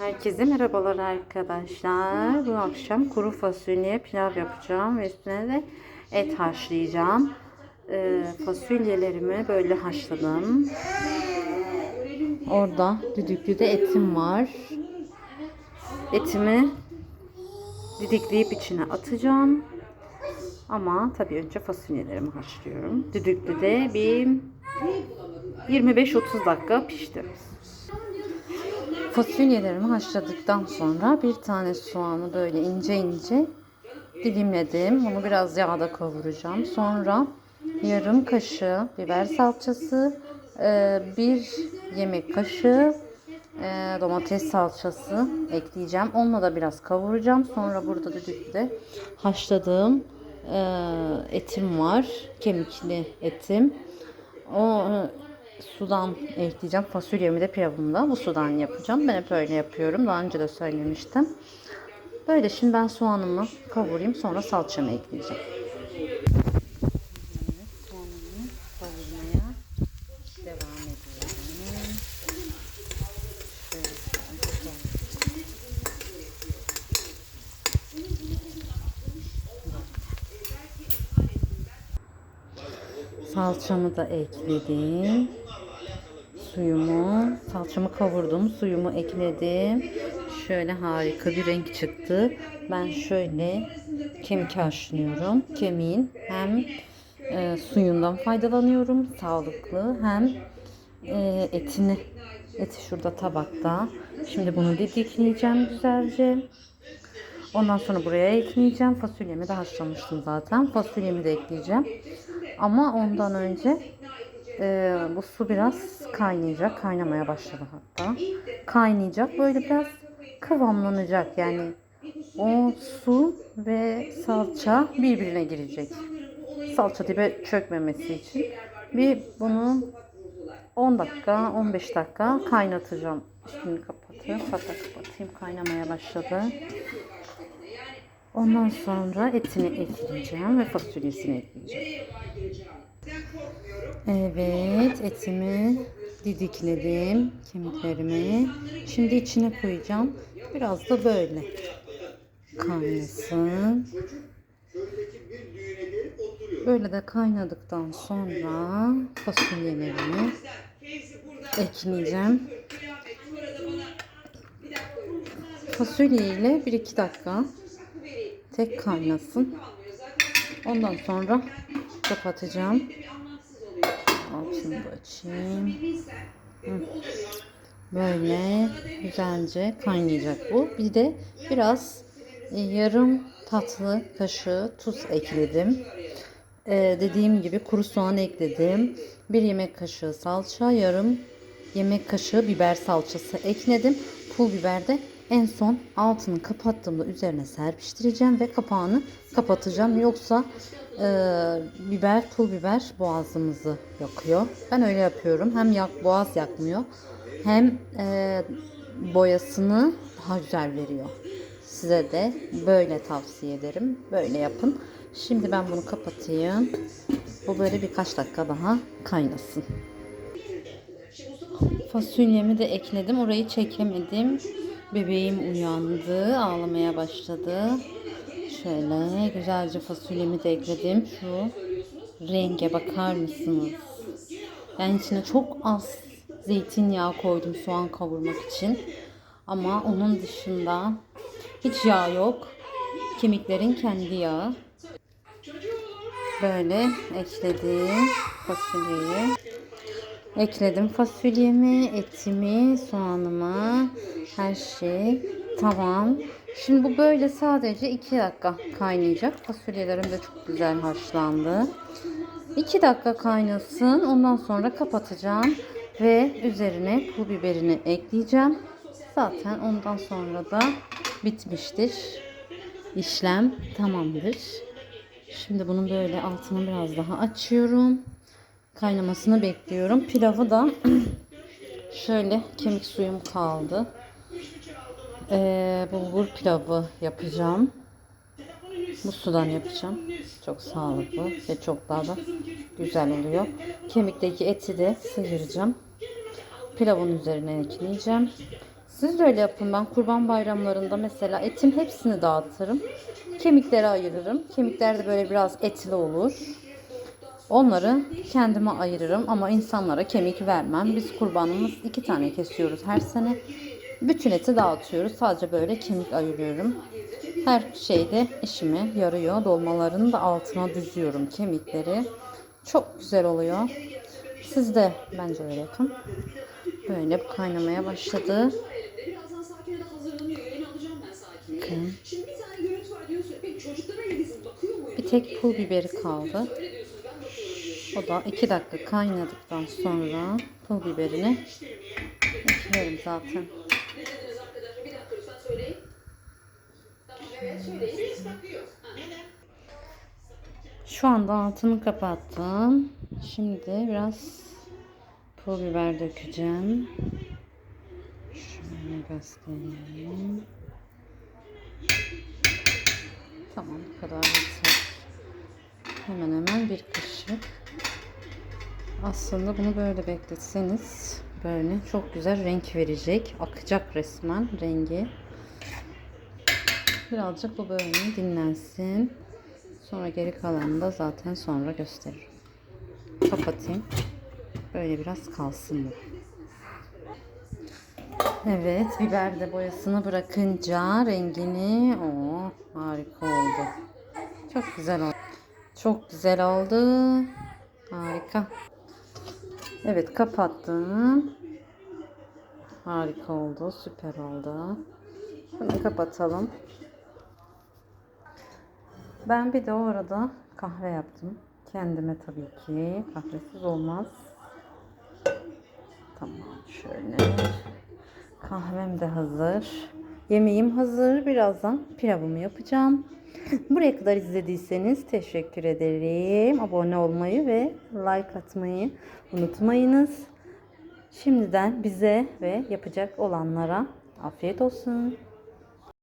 Herkese merhabalar arkadaşlar. Bu akşam kuru fasulye pilav yapacağım ve üstüne de et haşlayacağım. Ee, fasulyelerimi böyle haşladım. Orada düdüklüde etim var. Etimi didikleyip içine atacağım. Ama tabii önce fasulyelerimi haşlıyorum. Düdüklüde bir 25-30 dakika pişti. Fasulyelerimi haşladıktan sonra bir tane soğanı böyle ince ince dilimledim. Bunu biraz yağda kavuracağım. Sonra yarım kaşığı biber salçası, e, bir yemek kaşığı e, domates salçası ekleyeceğim. Onunla da biraz kavuracağım. Sonra burada düdüklüde haşladığım e, etim var. Kemikli etim. O sudan ekleyeceğim. Fasulyemi de pilavımı da bu sudan yapacağım. Ben hep öyle yapıyorum. Daha önce de söylemiştim. Böyle şimdi ben soğanımı kavurayım. Sonra salçamı ekleyeceğim. Salçamı da ekledim. Suyumu, salçamı kavurdum. Suyumu ekledim. Şöyle harika bir renk çıktı. Ben şöyle kemik haşlıyorum. Kemiğin hem e, suyundan faydalanıyorum. Sağlıklı hem e, etini eti şurada tabakta. Şimdi bunu didikleyeceğim güzelce. Ondan sonra buraya ekleyeceğim. Fasulyemi de haşlamıştım zaten. Fasulyemi de ekleyeceğim. Ama ondan önce e, bu su biraz kaynayacak. Kaynamaya başladı hatta. Kaynayacak. Böyle biraz kıvamlanacak. Yani o su ve salça birbirine girecek. Salça dibe çökmemesi için. Bir bunu 10 dakika, 15 dakika kaynatacağım. Üstünü kapatıp, hatta kapatayım. Kaynamaya başladı. Ondan sonra etini ekleyeceğim ve fasulyesini ekleyeceğim. Evet, etimi didikledim, kemiklerimi. Şimdi içine koyacağım. Biraz da böyle kaynasın. Böyle de kaynadıktan sonra fasulyelerimi ekleyeceğim. Fasulye ile 1-2 dakika tek kaynasın. Ondan sonra kapatacağım. Altını da açayım. Hı. Böyle güzelce kaynayacak bu. Bir de biraz e, yarım tatlı kaşığı tuz ekledim. Ee, dediğim gibi kuru soğan ekledim. Bir yemek kaşığı salça, yarım yemek kaşığı biber salçası ekledim. Pul biber de en son altını kapattığımda üzerine serpiştireceğim ve kapağını kapatacağım. Yoksa e, biber, pul biber boğazımızı yakıyor. Ben öyle yapıyorum. Hem yak, boğaz yakmıyor hem e, boyasını daha güzel veriyor. Size de böyle tavsiye ederim. Böyle yapın. Şimdi ben bunu kapatayım. Bu böyle birkaç dakika daha kaynasın. Fasulyemi de ekledim. Orayı çekemedim. Bebeğim uyandı. Ağlamaya başladı. Şöyle güzelce fasulyemi de ekledim. Şu renge bakar mısınız? Ben içine çok az zeytinyağı koydum soğan kavurmak için. Ama onun dışında hiç yağ yok. Kemiklerin kendi yağı. Böyle ekledim fasulyeyi. Ekledim fasulyemi, etimi, soğanımı, her şey. Tamam. Şimdi bu böyle sadece 2 dakika kaynayacak. Fasulyelerim de çok güzel haşlandı. 2 dakika kaynasın. Ondan sonra kapatacağım. Ve üzerine pul biberini ekleyeceğim. Zaten ondan sonra da bitmiştir. İşlem tamamdır. Şimdi bunun böyle altını biraz daha açıyorum. Kaynamasını bekliyorum. Pilavı da şöyle kemik suyum kaldı. Ee, bulgur pilavı yapacağım. Bu sudan yapacağım. Çok sağlıklı ve çok daha da güzel oluyor. Kemikteki eti de sıyıracağım. Pilavın üzerine ekleyeceğim. Siz de öyle yapın. Ben kurban bayramlarında mesela etin hepsini dağıtırım. Kemikleri ayırırım. Kemikler de böyle biraz etli olur. Onları kendime ayırırım ama insanlara kemik vermem. Biz kurbanımız iki tane kesiyoruz her sene. Bütün eti dağıtıyoruz. Sadece böyle kemik ayırıyorum. Her şeyde işime yarıyor. Dolmaların da altına düzüyorum kemikleri. Çok güzel oluyor. Siz de bence öyle yapın. Böyle kaynamaya başladı. Bir tek pul biberi kaldı. Öyle diyorsunuz ben bakıyorum diyorsun. O da 2 dakika kaynadıktan sonra pul biberini eklerim zaten. Şu anda altını kapattım. Şimdi biraz pul biber dökeceğim. Şöyle göstereyim. Tamam bu kadar yeter. Hemen hemen bir kaşık. Aslında bunu böyle bekletseniz böyle çok güzel renk verecek. Akacak resmen rengi. Birazcık bu böyle dinlensin. Sonra geri kalanını da zaten sonra gösteririm. Kapatayım. Böyle biraz kalsın bu. Evet, biber de boyasını bırakınca rengini o harika oldu. Çok güzel oldu. Çok güzel oldu. Harika. Evet, kapattım. Harika oldu, süper oldu. Bunu kapatalım. Ben bir de o arada kahve yaptım. Kendime tabii ki. Kahvesiz olmaz. Tamam şöyle. Kahvem de hazır. Yemeğim hazır. Birazdan pilavımı yapacağım. Buraya kadar izlediyseniz teşekkür ederim. Abone olmayı ve like atmayı unutmayınız. Şimdiden bize ve yapacak olanlara afiyet olsun.